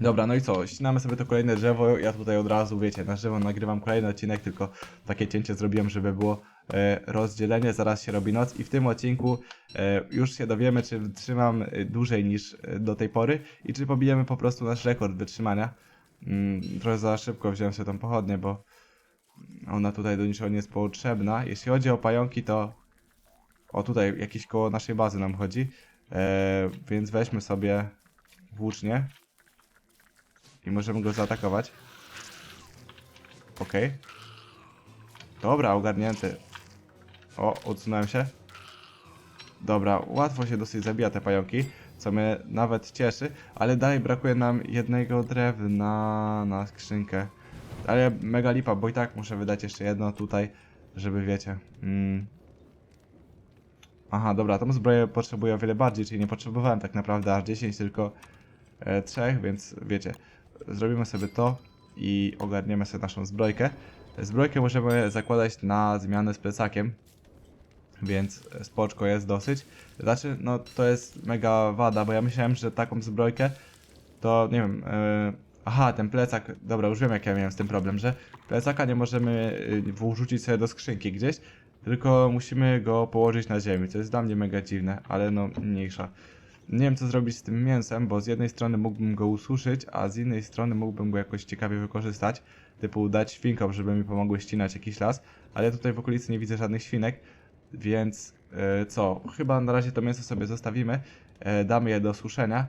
Dobra, no i co? Ścinamy sobie to kolejne drzewo. Ja tutaj od razu, wiecie, na żywo nagrywam kolejny odcinek, tylko takie cięcie zrobiłem, żeby było e, rozdzielenie. Zaraz się robi noc i w tym odcinku e, już się dowiemy, czy wytrzymam e, dłużej niż e, do tej pory i czy pobijemy po prostu nasz rekord wytrzymania. Mm, trochę za szybko wziąłem sobie tą pochodnię, bo ona tutaj do niczego nie jest potrzebna. Jeśli chodzi o pająki, to o tutaj jakieś koło naszej bazy nam chodzi. E, więc weźmy sobie włócznie i możemy go zaatakować. Okej. Dobra, ogarnięty. O, odsunąłem się. Dobra, łatwo się dosyć zabija te pająki, co mnie nawet cieszy, ale dalej brakuje nam jednego drewna na skrzynkę. Ale mega lipa, bo i tak muszę wydać jeszcze jedno tutaj, żeby wiecie. Mm. Aha, dobra, tą zbroję potrzebuję o wiele bardziej, czyli nie potrzebowałem tak naprawdę aż 10, tylko e, 3, więc wiecie, zrobimy sobie to i ogarniemy sobie naszą zbrojkę. Zbrojkę możemy zakładać na zmianę z plecakiem, więc spoczko jest dosyć. Znaczy, no to jest mega wada, bo ja myślałem, że taką zbrojkę to nie wiem. e, aha, ten plecak. Dobra, już wiem, jak ja miałem z tym problem, że plecaka nie możemy y, wrzucić sobie do skrzynki gdzieś, tylko musimy go położyć na ziemi. To jest dla mnie mega dziwne, ale no mniejsza. Nie wiem, co zrobić z tym mięsem, bo z jednej strony mógłbym go ususzyć, a z innej strony mógłbym go jakoś ciekawie wykorzystać. Typu dać świnkom, żeby mi pomogły ścinać jakiś las, ale tutaj w okolicy nie widzę żadnych świnek, więc e, co? Chyba na razie to mięso sobie zostawimy, e, damy je do suszenia.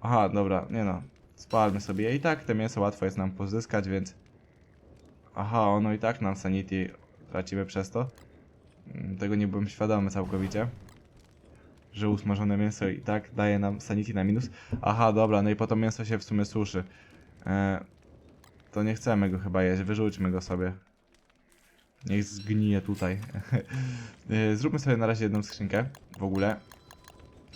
Aha, dobra, nie no, spalmy sobie je i tak te mięso łatwo jest nam pozyskać, więc... Aha, ono i tak nam sanity tracimy przez to. Mm, Tego nie byłem świadomy całkowicie że usmażone mięso i tak daje nam sanity na minus. Aha, dobra, no i potem mięso się w sumie suszy. E, to nie chcemy go chyba jeść, wyrzućmy go sobie. Niech zgnije tutaj. E, Zróbmy sobie na razie jedną skrzynkę w ogóle.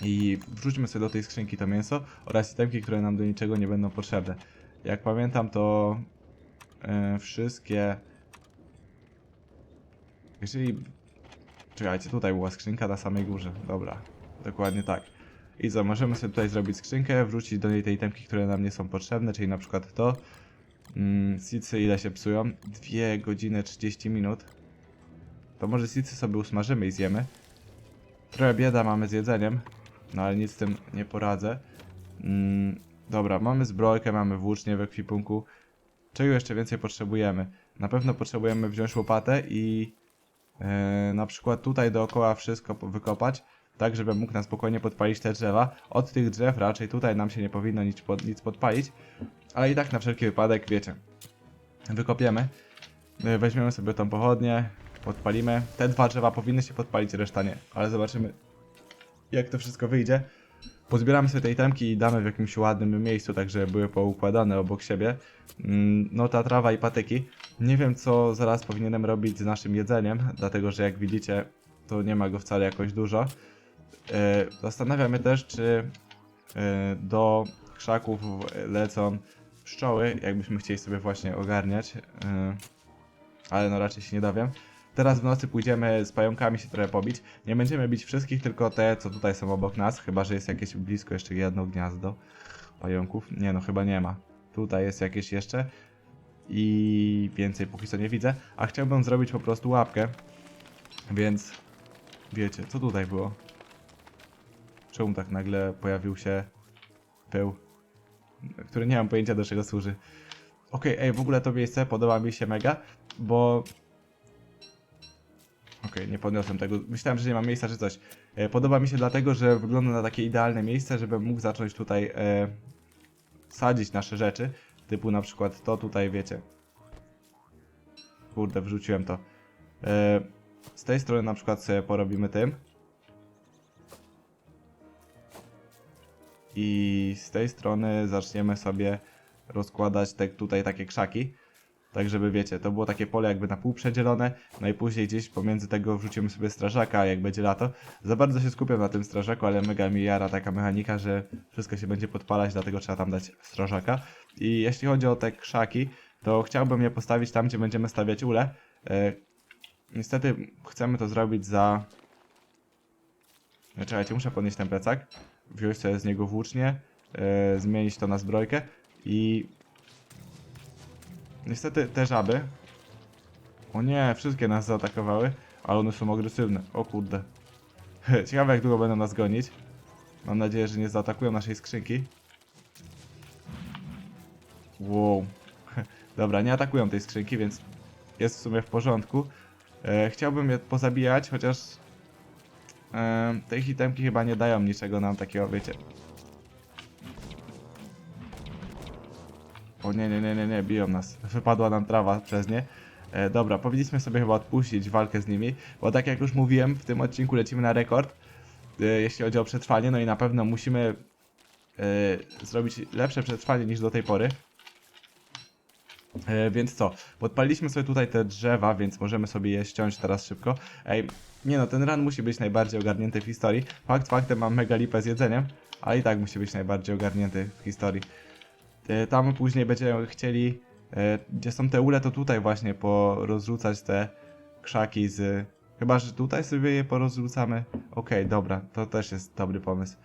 I wrzućmy sobie do tej skrzynki to mięso oraz itemki, które nam do niczego nie będą potrzebne. Jak pamiętam, to e, wszystkie. Jeżeli. Czekajcie, tutaj była skrzynka na samej górze. Dobra, dokładnie tak. I co, możemy sobie tutaj zrobić skrzynkę, wrzucić do niej te itemki, które nam nie są potrzebne, czyli na przykład to. Mm, seedsy ile się psują? 2 godziny 30 minut. To może seedsy sobie usmażymy i zjemy. Trochę bieda mamy z jedzeniem, no ale nic z tym nie poradzę. Mm, dobra, mamy zbrojkę, mamy włócznie w ekwipunku. Czego jeszcze więcej potrzebujemy? Na pewno potrzebujemy wziąć łopatę i e, na przykład tutaj dookoła wszystko wykopać, tak żeby mógł na spokojnie podpalić te drzewa. Od tych drzew raczej tutaj nam się nie powinno nic, pod, nic podpalić, ale i tak na wszelki wypadek, wiecie, wykopiemy. Weźmiemy sobie tą pochodnię, podpalimy. Te dwa drzewa powinny się podpalić, reszta nie, ale zobaczymy jak to wszystko wyjdzie. Pozbieramy sobie te itemki i damy w jakimś ładnym miejscu, tak żeby były poukładane obok siebie. Mm, No ta trawa i patyki. Nie wiem co zaraz powinienem robić z naszym jedzeniem, dlatego że jak widzicie to nie ma go wcale jakoś dużo. E, Zastanawiam się też czy e, do krzaków lecą pszczoły, jakbyśmy chcieli sobie właśnie ogarniać. E, Ale no raczej się nie dowiem. Teraz w nocy pójdziemy z pająkami się trochę pobić. Nie będziemy bić wszystkich, tylko te, co tutaj są obok nas. Chyba, że jest jakieś blisko jeszcze jedno gniazdo pająków. Nie no, chyba nie ma. Tutaj jest jakieś jeszcze. I więcej póki co nie widzę. A chciałbym zrobić po prostu łapkę. Więc wiecie, co tutaj było? Czemu tak nagle pojawił się pył? Który nie mam pojęcia do czego służy. Okej, ej, w ogóle to miejsce podoba mi się mega, bo Okej, nie podniosłem tego. Myślałem, że nie ma miejsca czy coś. E, podoba mi się dlatego, że wygląda na takie idealne miejsce, żebym mógł zacząć tutaj e, sadzić nasze rzeczy. Typu na przykład to tutaj, wiecie. Kurde, wrzuciłem to. E, z tej strony na przykład sobie porobimy tym. I z tej strony zaczniemy sobie rozkładać te tutaj takie krzaki. Tak, żeby wiecie, to było takie pole jakby na pół przedzielone, no i później gdzieś pomiędzy tego wrzucimy sobie strażaka, jak będzie lato. Za bardzo się skupiam na tym strażaku, ale mega mi jara taka mechanika, że wszystko się będzie podpalać, dlatego trzeba tam dać strażaka. I jeśli chodzi o te krzaki, to chciałbym je postawić tam, gdzie będziemy stawiać ule. E, niestety chcemy to zrobić za... E, Czekajcie, muszę podnieść ten plecak, wziąć sobie z niego włócznie, e, zmienić to na zbrojkę i niestety te żaby o nie, wszystkie nas zaatakowały, ale one są agresywne. O kurde. Ciekawe jak długo będą nas gonić. Mam nadzieję, że nie zaatakują naszej skrzynki. Wow. Dobra, nie atakują tej skrzynki, więc jest w sumie w porządku. E, chciałbym je pozabijać, chociaż e, te hitemki chyba nie dają niczego nam takiego, wiecie. O nie, nie, nie, nie, nie, biją nas. Wypadła nam trawa przez nie. E, dobra, powinniśmy sobie chyba odpuścić walkę z nimi, bo tak jak już mówiłem, w tym odcinku lecimy na rekord, e, jeśli chodzi o przetrwanie, no i na pewno musimy e, zrobić lepsze przetrwanie niż do tej pory. E, więc co? Podpaliliśmy sobie tutaj te drzewa, więc możemy sobie je ściąć teraz szybko. Ej, nie no, ten run musi być najbardziej ogarnięty w historii. Fakt faktem mam mega lipę z jedzeniem, ale i tak musi być najbardziej ogarnięty w historii. E, tam później będziemy chcieli, e, gdzie są te ule, to tutaj właśnie porozrzucać te krzaki z... Chyba, że tutaj sobie je porozrzucamy. Okej, dobra, to też jest dobry pomysł.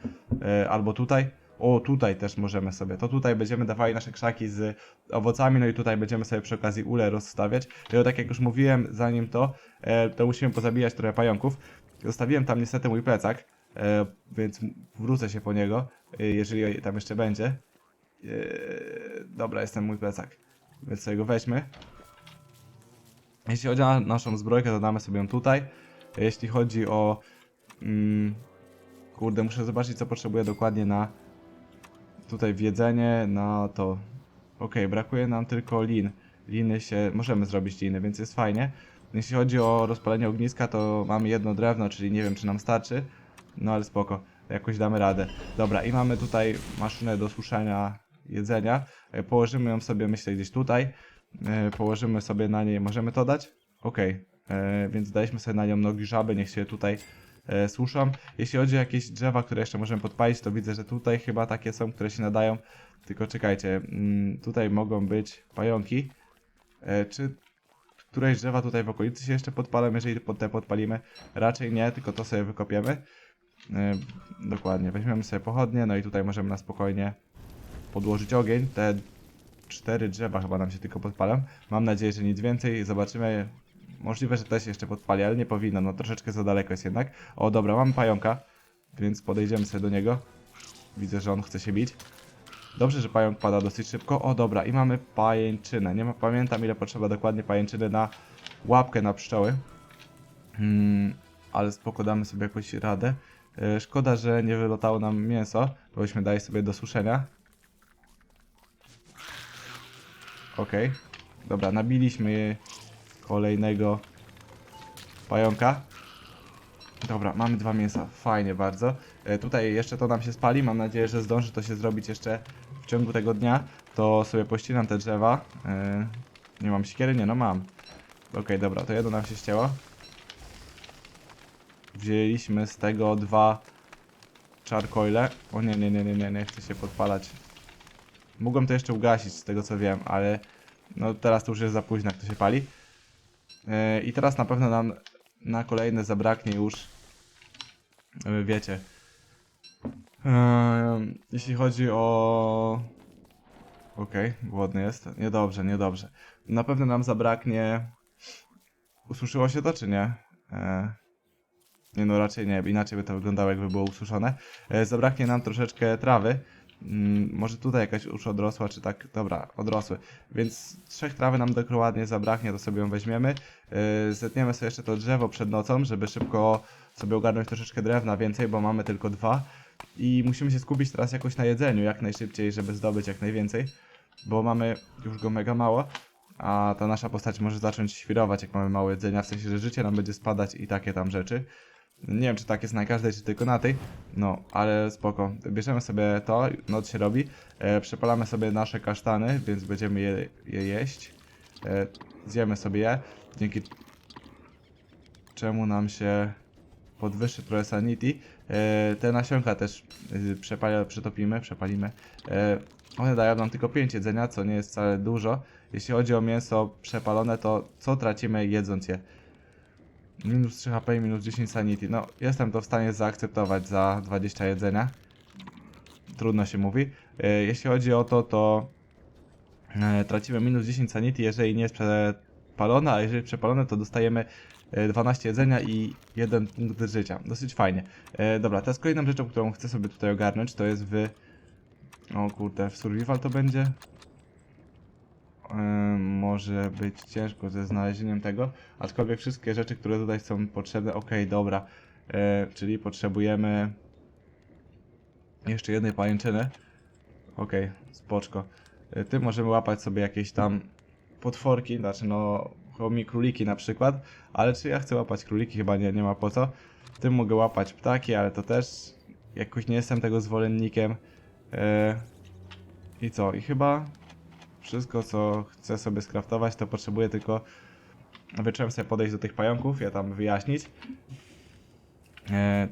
E, albo tutaj. O, tutaj też możemy sobie. To tutaj będziemy dawali nasze krzaki z owocami, no i tutaj będziemy sobie przy okazji ule rozstawiać. I o, tak jak już mówiłem, zanim to, e, to musimy pozabijać trochę pająków. Zostawiłem tam niestety mój plecak, e, więc wrócę się po niego, e, jeżeli tam jeszcze będzie. E, dobra, jest ten mój plecak, więc sobie go weźmy. Jeśli chodzi o naszą zbrojkę, to damy sobie ją tutaj. Jeśli chodzi o... Mm, kurde, muszę zobaczyć, co potrzebuję dokładnie na... Tutaj w jedzenie, no to... Okej, brakuje nam tylko lin. Liny się... Możemy zrobić liny, więc jest fajnie. Jeśli chodzi o rozpalenie ogniska, to mamy jedno drewno, czyli nie wiem, czy nam starczy. No ale spoko, jakoś damy radę. Dobra, i mamy tutaj maszynę do suszenia jedzenia. E, Położymy ją sobie, myślę, gdzieś tutaj. E, Położymy sobie na niej, możemy to dać? Okej, e, więc daliśmy sobie na nią nogi żaby, niech się tutaj suszą. Jeśli chodzi o jakieś drzewa, które jeszcze możemy podpalić, to widzę, że tutaj chyba takie są, które się nadają. Tylko czekajcie, mm, tutaj mogą być pająki. E, Czy któreś drzewa tutaj w okolicy się jeszcze podpalą, jeżeli te podpalimy? Raczej nie, tylko to sobie wykopiemy. E, Dokładnie, weźmiemy sobie pochodnie, no i tutaj możemy na spokojnie podłożyć ogień. Te cztery drzewa chyba nam się tylko podpalą. Mam nadzieję, że nic więcej. Zobaczymy. Możliwe, że też jeszcze podpali, ale nie powinno. No troszeczkę za daleko jest jednak. O, dobra, mamy pająka, więc podejdziemy sobie do niego. Widzę, że on chce się bić. Dobrze, że pająk pada dosyć szybko. O, dobra, i mamy pajęczynę. Nie ma, pamiętam, ile potrzeba dokładnie pajęczyny na łapkę na pszczoły. Hmm, ale spoko, damy sobie jakoś radę. E, Szkoda, że nie wylotało nam mięso, bo byśmy dali sobie do suszenia. Okej. Dobra, nabiliśmy kolejnego pająka. Dobra, mamy dwa mięsa. Fajnie bardzo. E, tutaj jeszcze to nam się spali. Mam nadzieję, że zdąży to się zrobić jeszcze w ciągu tego dnia. To sobie pościnam te drzewa. E, nie mam siekiery? Nie, no mam. Okej, dobra, to jedno nam się ścięło. Wzięliśmy z tego dwa charcoile. O nie, nie, nie, nie, nie, nie chcę się podpalać. Mogłem to jeszcze ugasić z tego co wiem, ale no teraz to już jest za późno, jak to się pali. Yy, I teraz na pewno nam na kolejne zabraknie już, yy, wiecie. Yy, jeśli chodzi o... Okej, głodny jest. Niedobrze, niedobrze. Na pewno nam zabraknie... Ususzyło się to, czy nie? Nie no, raczej nie, inaczej by to wyglądało, jakby było ususzone. E, zabraknie nam troszeczkę trawy. Mm, może tutaj jakaś już odrosła, czy tak, dobra, odrosły. Więc trzech trawy nam dokładnie zabraknie, to sobie ją weźmiemy. E, zetniemy sobie jeszcze to drzewo przed nocą, żeby szybko sobie ogarnąć troszeczkę drewna więcej, bo mamy tylko dwa. I musimy się skupić teraz jakoś na jedzeniu, jak najszybciej, żeby zdobyć jak najwięcej. Bo mamy już go mega mało. A ta nasza postać może zacząć świrować, jak mamy mało jedzenia, w sensie, że życie nam będzie spadać i takie tam rzeczy. Nie wiem, czy tak jest na każdej, czy tylko na tej. No, ale spoko. Bierzemy sobie to, noc się robi. E, przepalamy sobie nasze kasztany, więc będziemy je, je jeść. E, zjemy sobie je. Dzięki czemu nam się podwyższy trochę sanity. E, te nasionka też y, przepala, przetopimy, przepalimy. E, one dają nam tylko 5 jedzenia, co nie jest wcale dużo. Jeśli chodzi o mięso przepalone, to co tracimy jedząc je? Minus 3 HP i minus 10 sanity. No, jestem to w stanie zaakceptować za 20 jedzenia. trudno się mówi. E, jeśli chodzi o to, to e, tracimy minus 10 sanity, jeżeli nie jest przepalone, a jeżeli przepalone, to dostajemy e, 12 jedzenia i 1 punkt życia. Dosyć fajnie. E, dobra, teraz kolejną rzeczą, którą chcę sobie tutaj ogarnąć, to jest w... O kurde, w survival to będzie? Może być ciężko ze znalezieniem tego, aczkolwiek wszystkie rzeczy, które tutaj są potrzebne, okej, dobra, czyli potrzebujemy jeszcze jednej pajęczyny, okej, spoczko, e, tym możemy łapać sobie jakieś tam potworki, znaczy no, chomi króliki na przykład, ale czy ja chcę łapać króliki, chyba nie, nie ma po co, tym mogę łapać ptaki, ale to też jakoś nie jestem tego zwolennikiem, e, i co, i chyba wszystko, co chcę sobie skraftować, to potrzebuję tylko wieczorem sobie podejść do tych pająków, je tam wyjaśnić. E,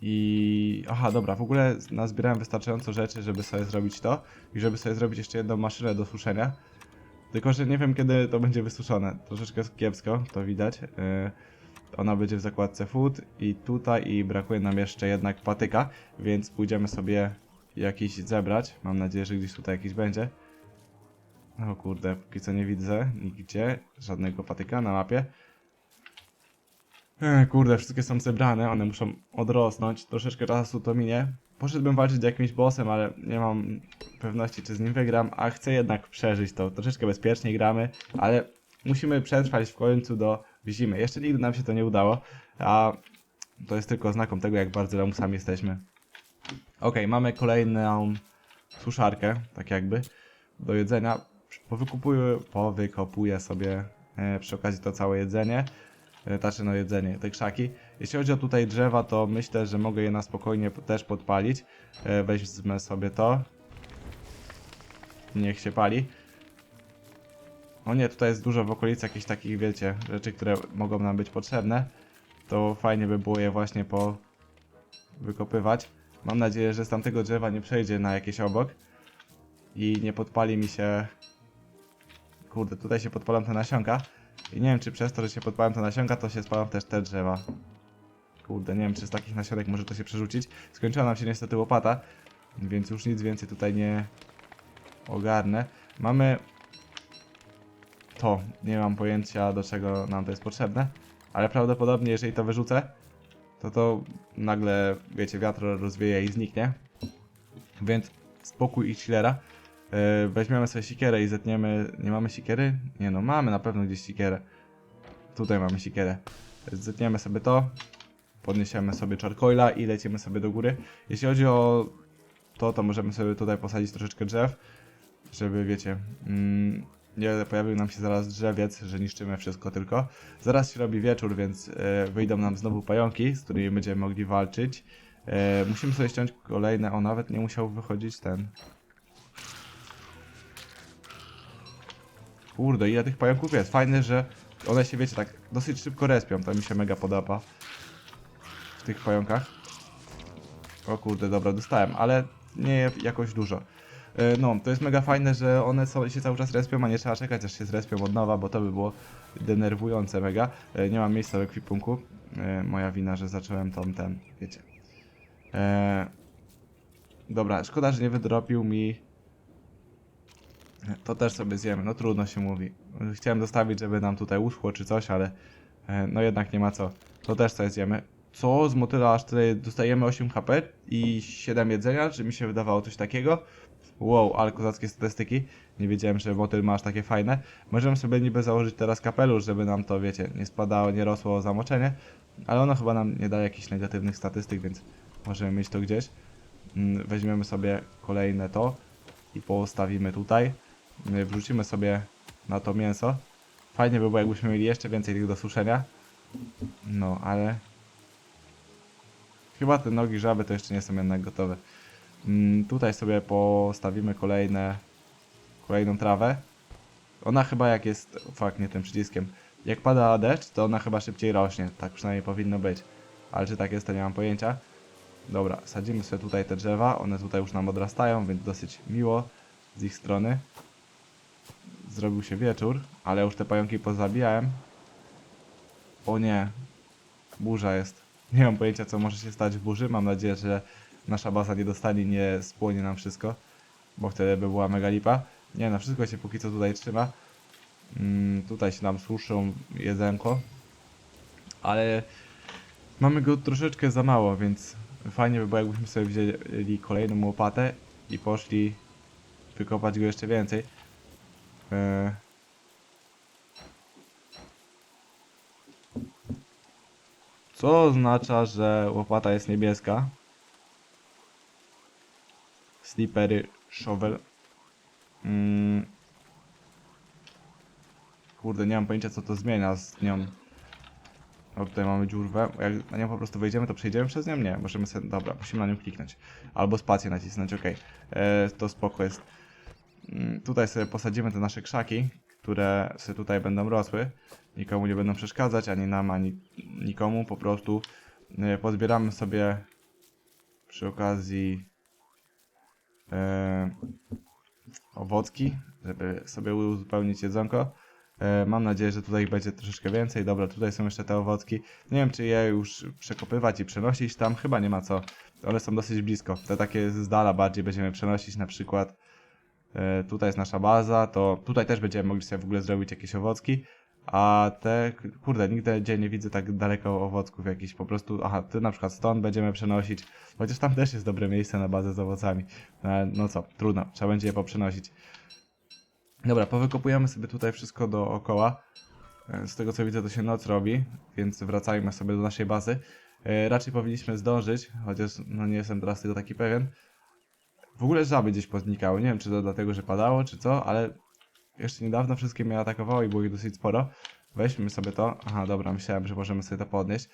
I... Aha, dobra, w ogóle nazbierałem wystarczająco rzeczy, żeby sobie zrobić to i żeby sobie zrobić jeszcze jedną maszynę do suszenia. Tylko, że nie wiem kiedy to będzie wysuszone. Troszeczkę kiepsko, to widać. E, ona będzie w zakładce food i tutaj i brakuje nam jeszcze jednak patyka, więc pójdziemy sobie jakiś zebrać. Mam nadzieję, że gdzieś tutaj jakiś będzie. O kurde, póki co nie widzę nigdzie żadnego patyka na mapie. E, kurde, wszystkie są zebrane, one muszą odrosnąć. Troszeczkę czasu to minie. Poszedłbym walczyć z jakimś bossem, ale nie mam pewności, czy z nim wygram, a chcę jednak przeżyć to. Troszeczkę bezpiecznie gramy, ale musimy przetrwać w końcu do zimy. Jeszcze nigdy nam się to nie udało, a to jest tylko oznaką tego, jak bardzo lamusami jesteśmy. Okej, mamy kolejną suszarkę, tak jakby, do jedzenia. Powykupuję, powykopuję sobie e, przy okazji to całe jedzenie. E, znaczy no jedzenie, te krzaki. Jeśli chodzi o tutaj drzewa, to myślę, że mogę je na spokojnie też podpalić. E, weźmy sobie to. Niech się pali. O nie, tutaj jest dużo w okolicy jakichś takich, wiecie, rzeczy, które mogą nam być potrzebne. To fajnie by było je właśnie po wykopywać. Mam nadzieję, że z tamtego drzewa nie przejdzie na jakieś obok i nie podpali mi się. Kurde, tutaj się podpalam te nasionka. I nie wiem, czy przez to, że się podpalam te nasionka, to się spalam też te drzewa. Kurde, nie wiem, czy z takich nasionek może to się przerzucić. Skończyła nam się niestety łopata, więc już nic więcej tutaj nie ogarnę. Mamy to. Nie mam pojęcia, do czego nam to jest potrzebne, ale prawdopodobnie, jeżeli to wyrzucę, to to nagle, wiecie, wiatr rozwieje i zniknie. Więc spokój i chillera. Yy, weźmiemy sobie sikierę i zetniemy... Nie mamy sikiery? Nie no, mamy na pewno gdzieś sikierę. Tutaj mamy sikierę. Zetniemy sobie to. Podniesiemy sobie charcoila i lecimy sobie do góry. Jeśli chodzi o to, to możemy sobie tutaj posadzić troszeczkę drzew. Żeby, wiecie... Mm, nie pojawił nam się zaraz drzewiec, że niszczymy wszystko tylko. Zaraz się robi wieczór, więc e, wyjdą nam znowu pająki, z którymi będziemy mogli walczyć. E, musimy sobie ściąć kolejne, o nawet nie musiał wychodzić ten. Kurde, ile tych pająków jest. Fajne, że one się, wiecie, tak dosyć szybko respią. To mi się mega podoba. W tych pająkach. O kurde, dobra, dostałem, ale nie jakoś dużo. E, No, to jest mega fajne, że one są, się cały czas respią, a nie trzeba czekać aż się zrespią od nowa, bo to by było denerwujące mega. E, Nie mam miejsca w ekwipunku. E, Moja wina, że zacząłem tą ten, wiecie. Dobra, szkoda, że nie wydropił mi. To też sobie zjemy, no trudno się mówi. Chciałem dostawić, żeby nam tutaj uschło czy coś, ale e, no jednak nie ma co. To też sobie zjemy. Co? Z motyla aż tyle dostajemy 8 HP i 7 jedzenia? Czy mi się wydawało coś takiego? Wow, ale kozackie statystyki. Nie wiedziałem, że motyl ma aż takie fajne. Możemy sobie niby założyć teraz kapelusz, żeby nam to, wiecie, nie spadało, nie rosło zamoczenie. Ale ono chyba nam nie daje jakichś negatywnych statystyk, więc możemy mieć to gdzieś. Mm, Weźmiemy sobie kolejne to i postawimy tutaj. Wrzucimy sobie na to mięso. Fajnie by było, jakbyśmy mieli jeszcze więcej tych do suszenia. No, ale... Chyba te nogi żaby to jeszcze nie są jednak gotowe. Mm, tutaj sobie postawimy kolejne, kolejną trawę. Ona chyba jak jest, fakt nie tym przyciskiem, jak pada deszcz, to ona chyba szybciej rośnie, tak przynajmniej powinno być. Ale czy tak jest, to nie mam pojęcia. Dobra, sadzimy sobie tutaj te drzewa, one tutaj już nam odrastają, więc dosyć miło z ich strony. Zrobił się wieczór, ale już te pająki pozabijałem. O nie, burza jest. Nie mam pojęcia, co może się stać w burzy. Mam nadzieję, że nasza baza nie dostanie, nie spłonie nam wszystko, bo wtedy by była mega lipa. Nie no, wszystko się póki co tutaj trzyma. Mm, tutaj się nam suszą jedzenko, ale mamy go troszeczkę za mało, więc fajnie by było jakbyśmy sobie wzięli kolejną łopatę i poszli wykopać go jeszcze więcej. Co oznacza, że łopata jest niebieska. Slippery shovel. Mm. Kurde, nie mam pojęcia co to zmienia z nią. O, tutaj mamy dziurwę. Jak na nią po prostu wejdziemy, to przejdziemy przez nią? Nie, możemy sobie... Dobra, musimy na nią kliknąć. Albo spację nacisnąć, ok. E, to spoko jest. Mm, Tutaj sobie posadzimy te nasze krzaki, które sobie tutaj będą rosły. Nikomu nie będą przeszkadzać, ani nam, ani nikomu. Po prostu e, pozbieramy sobie przy okazji e, owocki, żeby sobie uzupełnić jedzonko. E, mam nadzieję, że tutaj będzie troszeczkę więcej. Dobra, tutaj są jeszcze te owocki. Nie wiem, czy je już przekopywać i przenosić tam. Chyba nie ma co. One są dosyć blisko. Te takie z dala bardziej będziemy przenosić na przykład. E, tutaj jest nasza baza, to tutaj też będziemy mogli sobie w ogóle zrobić jakieś owocki. A te, kurde, nigdy gdzie nie widzę tak daleko owocków jakichś, po prostu, aha, tu na przykład stąd będziemy przenosić, chociaż tam też jest dobre miejsce na bazę z owocami. E, No co, trudno, trzeba będzie je poprzenosić. Dobra, powykopujemy sobie tutaj wszystko dookoła. E, Z tego co widzę to się noc robi, więc wracajmy sobie do naszej bazy. Raczej powinniśmy zdążyć, chociaż no nie jestem teraz tego taki pewien. W ogóle żaby gdzieś poznikały, nie wiem czy to dlatego, że padało, czy co, ale jeszcze niedawno wszystkie mnie atakowało i było ich dosyć sporo. Weźmy sobie to. Aha, dobra, myślałem, że możemy sobie to podnieść,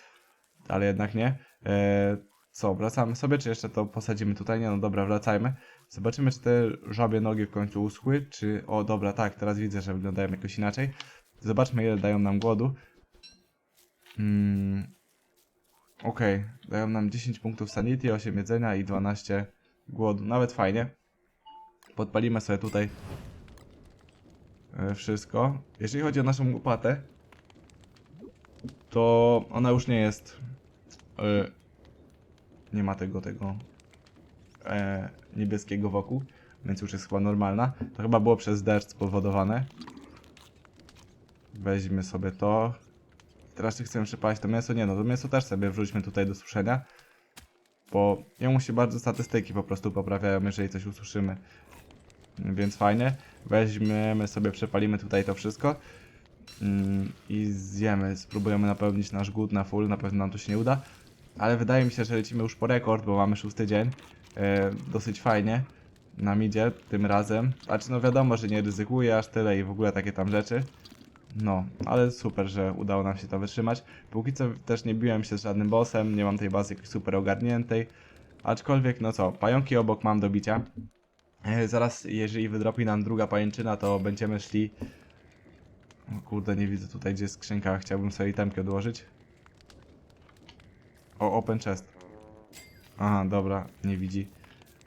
ale jednak nie. E, co, wracamy sobie, czy jeszcze to posadzimy tutaj? Nie, no dobra, wracajmy. Zobaczymy, czy te żabie nogi w końcu uschły, czy... O, dobra, tak, teraz widzę, że wyglądają jakoś inaczej. Zobaczmy, ile dają nam głodu. Mm. Okej, dają nam 10 punktów sanity, 8 jedzenia i 12 głodu. Nawet fajnie. Podpalimy sobie tutaj e, wszystko. Jeżeli chodzi o naszą łopatę, to ona już nie jest. e, nie ma tego, tego e, niebieskiego wokół, więc już jest chyba normalna. To chyba było przez deszcz spowodowane. Weźmy sobie to. Teraz czy chcemy przypalić to mięso? Nie no, to mięso też sobie wrzućmy tutaj do suszenia. Bo jemu się bardzo statystyki po prostu poprawiają, jeżeli coś ususzymy. Więc fajnie. Weźmiemy sobie, przepalimy tutaj to wszystko. Mm, I zjemy, spróbujemy napełnić nasz głód na full, na pewno nam to się nie uda. Ale wydaje mi się, że lecimy już po rekord, bo mamy szósty dzień. E, dosyć fajnie nam idzie tym razem. Znaczy no wiadomo, że nie ryzykuję aż tyle i w ogóle takie tam rzeczy. No, ale super, że udało nam się to wytrzymać. Póki co też nie biłem się z żadnym bossem, nie mam tej bazy jakiejś super ogarniętej. Aczkolwiek, no co, pająki obok mam do bicia. E, zaraz, jeżeli wydropi nam druga pajęczyna, to będziemy szli... O kurde, nie widzę tutaj, gdzie jest skrzynka, chciałbym sobie itemki odłożyć. O, open chest. Aha, dobra, nie widzi.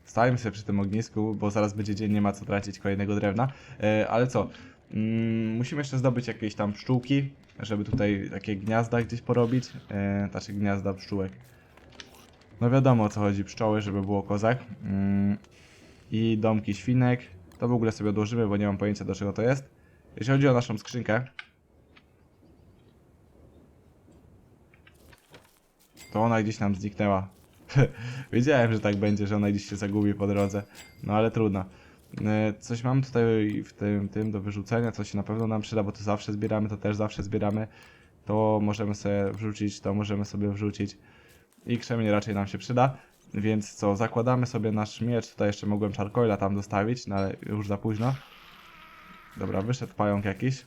Stajemy sobie przy tym ognisku, bo zaraz będzie dzień, nie ma co tracić kolejnego drewna. E, ale co? Mm, musimy jeszcze zdobyć jakieś tam pszczółki, żeby tutaj takie gniazda gdzieś porobić. E, znaczy gniazda pszczółek. No wiadomo o co chodzi, pszczoły, żeby było kozak. Mm, I domki świnek. To w ogóle sobie odłożymy, bo nie mam pojęcia do czego to jest. Jeśli chodzi o naszą skrzynkę, to ona gdzieś nam zniknęła. Wiedziałem, że tak będzie, że ona gdzieś się zagubi po drodze. No ale trudno. E, Coś mam tutaj w tym, tym do wyrzucenia, co się na pewno nam przyda, bo to zawsze zbieramy, to też zawsze zbieramy. To możemy sobie wrzucić, to możemy sobie wrzucić. I krzemień raczej nam się przyda. Więc co, zakładamy sobie nasz miecz. Tutaj jeszcze mogłem charcoala tam dostawić, no ale już za późno. Dobra, wyszedł pająk jakiś.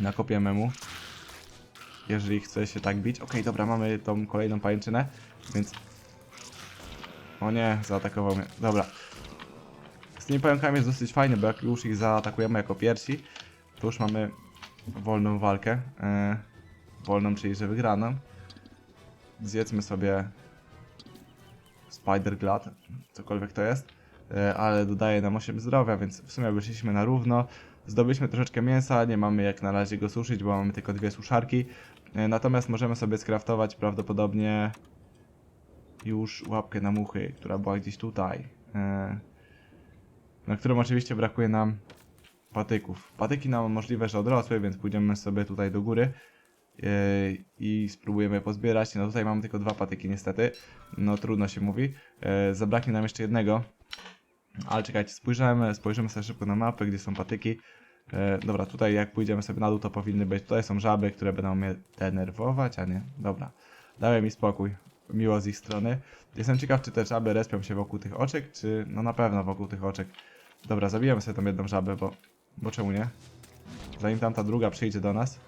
Nakopiemy mu. Jeżeli chce się tak bić. Okej, dobra, mamy tą kolejną pajęczynę, więc... O nie, zaatakował mnie. Dobra. Tymi pająkami jest dosyć fajnie, bo jak już ich zaatakujemy jako pierwsi, to już mamy wolną walkę. E, wolną, czyli że wygraną. Zjedzmy sobie Spider Glad, cokolwiek to jest. E, ale dodaje nam 8 zdrowia, więc w sumie wyszliśmy na równo. Zdobyliśmy troszeczkę mięsa, nie mamy jak na razie go suszyć, bo mamy tylko dwie suszarki. E, Natomiast możemy sobie skraftować prawdopodobnie już łapkę na muchy, która była gdzieś tutaj. Na którą oczywiście brakuje nam patyków. Patyki nam możliwe, że odrosły, więc pójdziemy sobie tutaj do góry e, i spróbujemy pozbierać. No tutaj mamy tylko dwa patyki niestety. No trudno się mówi. E, zabraknie nam jeszcze jednego. Ale czekajcie, spojrzymy, spojrzymy sobie szybko na mapę, gdzie są patyki. E, dobra, tutaj jak pójdziemy sobie na dół, to powinny być. Tutaj są żaby, które będą mnie denerwować, a nie. Dobra, dałem mi spokój. Miło z ich strony. Jestem ciekaw, czy te żaby respią się wokół tych oczek, czy... No na pewno wokół tych oczek. Dobra, zabijemy sobie tą jedną żabę, bo... Bo czemu nie? Zanim tamta druga przyjdzie do nas.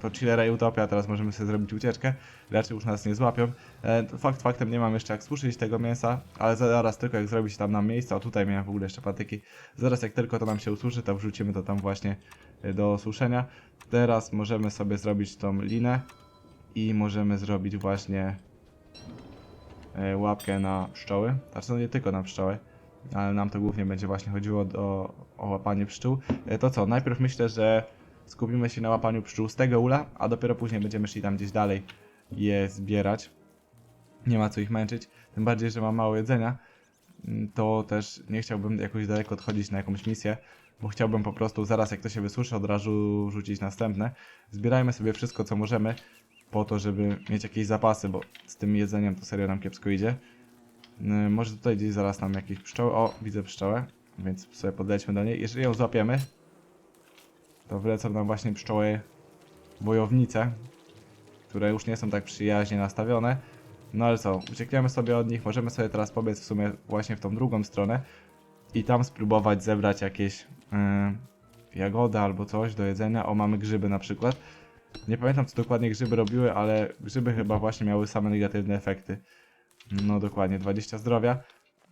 To Chillera i Utopia, teraz możemy sobie zrobić ucieczkę. Raczej już nas nie złapią. E, fakt faktem nie mam jeszcze jak suszyć tego mięsa, ale zaraz tylko jak zrobić tam nam miejsce, o tutaj miałem w ogóle jeszcze patyki. Zaraz jak tylko to nam się ususzy, to wrzucimy to tam właśnie e, do suszenia. Teraz możemy sobie zrobić tą linę i możemy zrobić właśnie łapkę na pszczoły. Znaczy no nie tylko na pszczoły, ale nam to głównie będzie właśnie chodziło do, o łapanie pszczół. E, to co, najpierw myślę, że skupimy się na łapaniu pszczół z tego ula, a dopiero później będziemy szli tam gdzieś dalej je zbierać. Nie ma co ich męczyć, tym bardziej, że mam mało jedzenia. Mm, To też nie chciałbym jakoś daleko odchodzić na jakąś misję, bo chciałbym po prostu zaraz jak to się wysuszy od razu rzucić następne. Zbierajmy sobie wszystko co możemy po to, żeby mieć jakieś zapasy, bo z tym jedzeniem to serio nam kiepsko idzie. Yy, Może tutaj gdzieś zaraz nam jakieś pszczoły. O, widzę pszczołę, więc sobie podejdźmy do niej. Jeżeli ją złapiemy, to wlecą nam właśnie pszczoły wojownice, które już nie są tak przyjaźnie nastawione. No ale co, uciekniemy sobie od nich, możemy sobie teraz pobiec w sumie właśnie w tą drugą stronę i tam spróbować zebrać jakieś yy, jagody albo coś do jedzenia. O, mamy grzyby na przykład. Nie pamiętam co dokładnie grzyby robiły, ale grzyby chyba właśnie miały same negatywne efekty. No dokładnie, 20 zdrowia.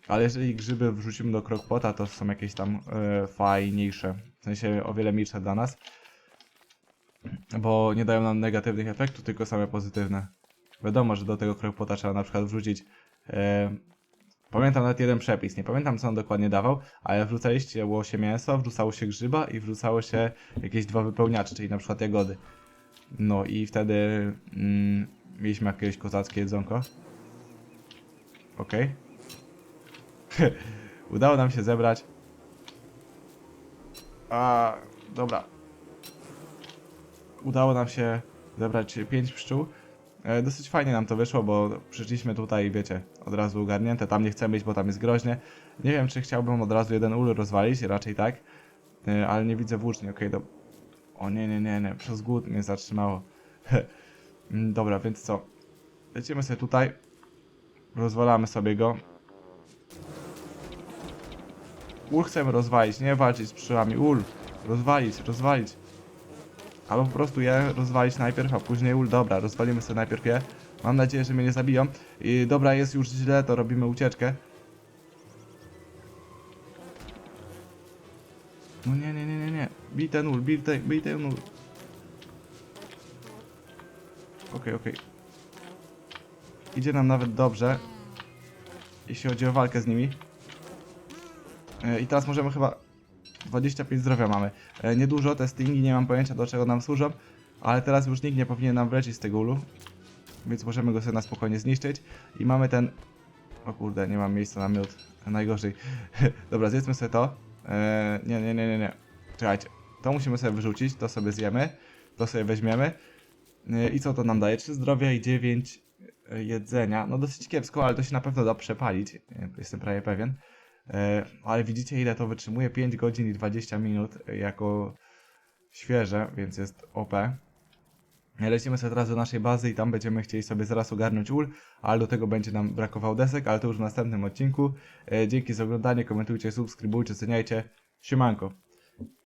Ale jeżeli grzyby wrzucimy do krokpota, to są jakieś tam e, fajniejsze. W sensie o wiele milsze dla nas. Bo nie dają nam negatywnych efektów, tylko same pozytywne. Wiadomo, że do tego krokpota trzeba na przykład wrzucić. E, pamiętam nawet jeden przepis, nie pamiętam co on dokładnie dawał, ale wrzucaliście się mięso, wrzucało się grzyba i wrzucało się jakieś dwa wypełniacze, czyli na przykład jagody. No i wtedy mm, mieliśmy jakieś kozackie jedzonko. Okej. Udało nam się zebrać. A, dobra. Udało nam się zebrać 5 pszczół. E, dosyć fajnie nam to wyszło, bo przyszliśmy tutaj, wiecie, od razu ogarnięte. Tam nie chcemy być, bo tam jest groźnie. Nie wiem, czy chciałbym od razu jeden ul rozwalić, raczej tak. E, ale nie widzę włóczni, okej, do... O nie, nie, nie, nie, przez głód mnie zatrzymało. Dobra, więc co? Lecimy sobie tutaj. Rozwalamy sobie go. Ul chcemy rozwalić, nie walczyć z pszczołami. Ul, rozwalić, rozwalić. Albo po prostu je rozwalić najpierw, a później ul. Dobra, rozwalimy sobie najpierw je. Mam nadzieję, że mnie nie zabiją. I dobra, jest już źle, to robimy ucieczkę. No nie, nie, nie, nie, nie. Bij ten ul, bij ten, bij ten ul. Okej, okej. Idzie nam nawet dobrze. Jeśli chodzi o walkę z nimi. E, I teraz możemy chyba 25 zdrowia mamy. E, Niedużo, te stingi nie mam pojęcia do czego nam służą, ale teraz już nikt nie powinien nam wlecieć z tego ulu. Więc możemy go sobie na spokojnie zniszczyć. I mamy ten... O kurde, nie mam miejsca na miód. Najgorzej. Dobra, zjedzmy sobie to. E, nie, nie, nie, nie, nie. Czekajcie. To musimy sobie wyrzucić, to sobie zjemy. To sobie weźmiemy. E, I co to nam daje? 3 zdrowia i 9 e, jedzenia. No dosyć kiepsko, ale to się na pewno da przepalić. E, Jestem prawie pewien. Ale widzicie ile to wytrzymuje? 5 godzin i 20 minut jako świeże, więc jest OP. Lecimy sobie teraz do naszej bazy i tam będziemy chcieli sobie zaraz ogarnąć ul, ale do tego będzie nam brakował desek, ale to już w następnym odcinku. Dzięki za oglądanie, komentujcie, subskrybujcie, oceniajcie. Siemanko.